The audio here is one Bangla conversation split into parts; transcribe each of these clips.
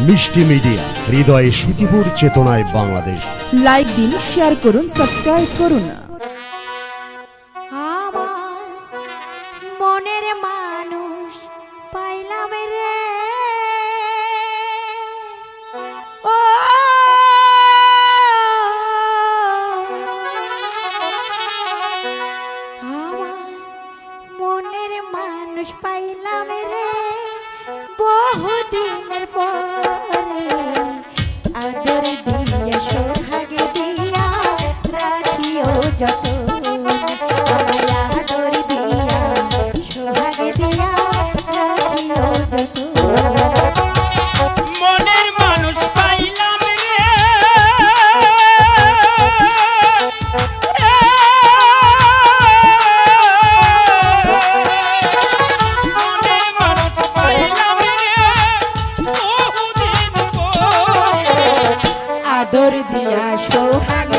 মিষ্টি মিডিয়া হৃদয়ে সুখীপুর চেতনায় বাংলাদেশ। লাইক দিন শেয়ার করুন সাবস্ক্রাইব করুন। আমার মনের মানুষ পাইলাম রে। ও! আমার মনের মানুষ পাইলাম রে। বহুদিনের পরে আদর চাদর দিয়া সোহাগ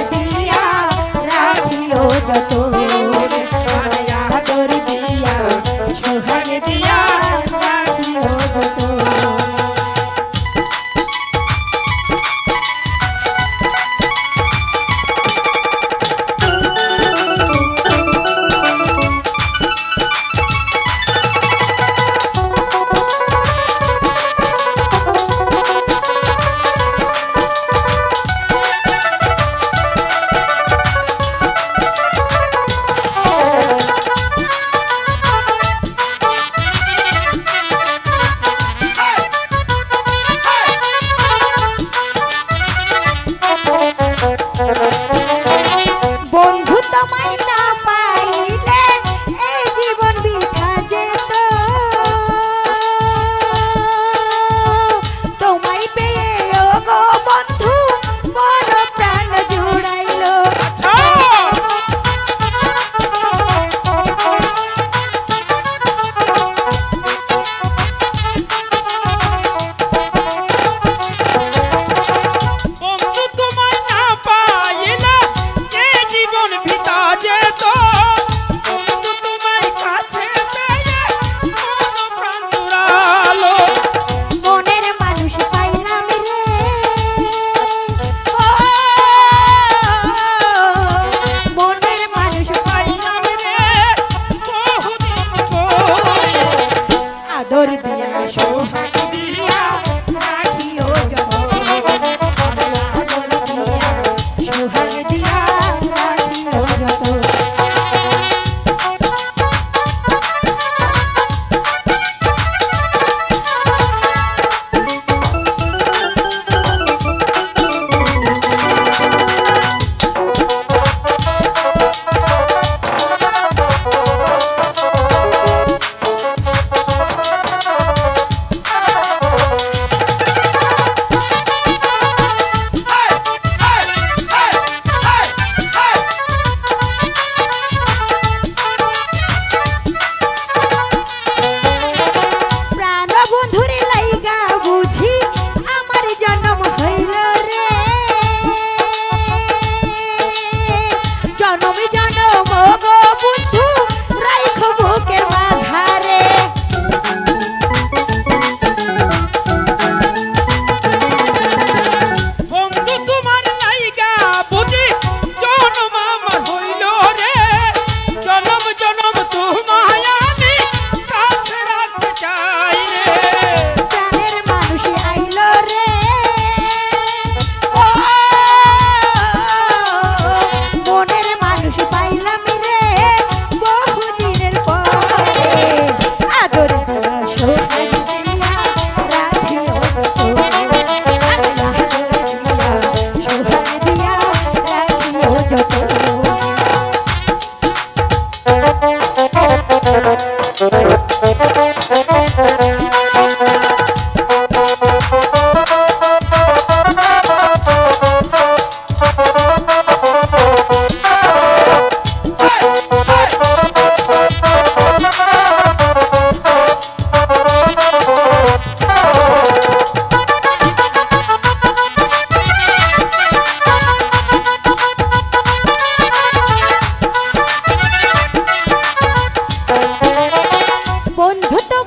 বন্ধু তো